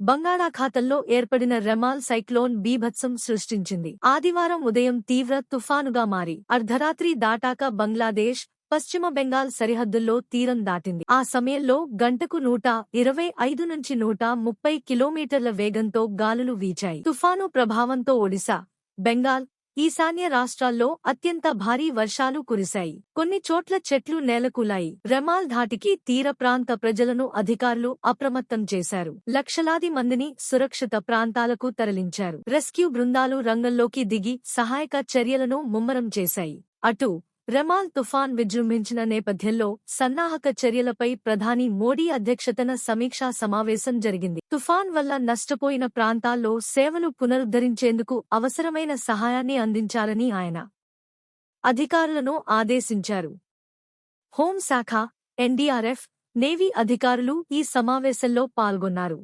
బంగాళాఖాతంలో ఏర్పడిన Remal cyclone బీభత్సం సృష్టించింది. ఆదివారం ఉదయం తీవ్ర తుఫానుగా మారి అర్ధరాత్రి దాటాక బంగ్లాదేశ్ పశ్చిమ బెంగాల్ సరిహద్దుల్లో తీరం దాటింది. ఆ సమయంలో గంటకు నూట ఇరవై ఐదు నుంచి నూట ముప్పై కిలోమీటర్ల వేగంతో గాలులు వీచాయి. తుఫాను ప్రభావంతో ఒడిశా బెంగాల్ ఈశాన్య రాష్ట్రాల్లో అత్యంత భారీ వర్షాలు కురిశాయి. కొన్ని చోట్ల చెట్లు నేలకూలాయి. రెమాల్ ధాటికి తీర ప్రాంత ప్రజలను అధికారులు అప్రమత్తం చేశారు. లక్షలాది మందిని సురక్షిత ప్రాంతాలకు తరలించారు. రెస్క్యూ బృందాలు రంగంలోకి దిగి సహాయక చర్యలను ముమ్మరం చేశాయి. అటు రెమాల్ తుఫాన్ విజృంభించిన నేపథ్యంలో సన్నాహక చర్యలపై ప్రధాని మోడీ అధ్యక్షతన సమీక్షా సమావేశం జరిగింది. తుఫాన్ వల్ల నష్టపోయిన ప్రాంతాల్లో సేవలు పునరుద్ధరించేందుకు అవసరమైన సహాయాన్ని అందించాలని ఆయన అధికారులను ఆదేశించారు. హోంశాఖ ఎన్డీఆర్ఎఫ్ నేవీ అధికారులు ఈ సమావేశంలో పాల్గొన్నారు.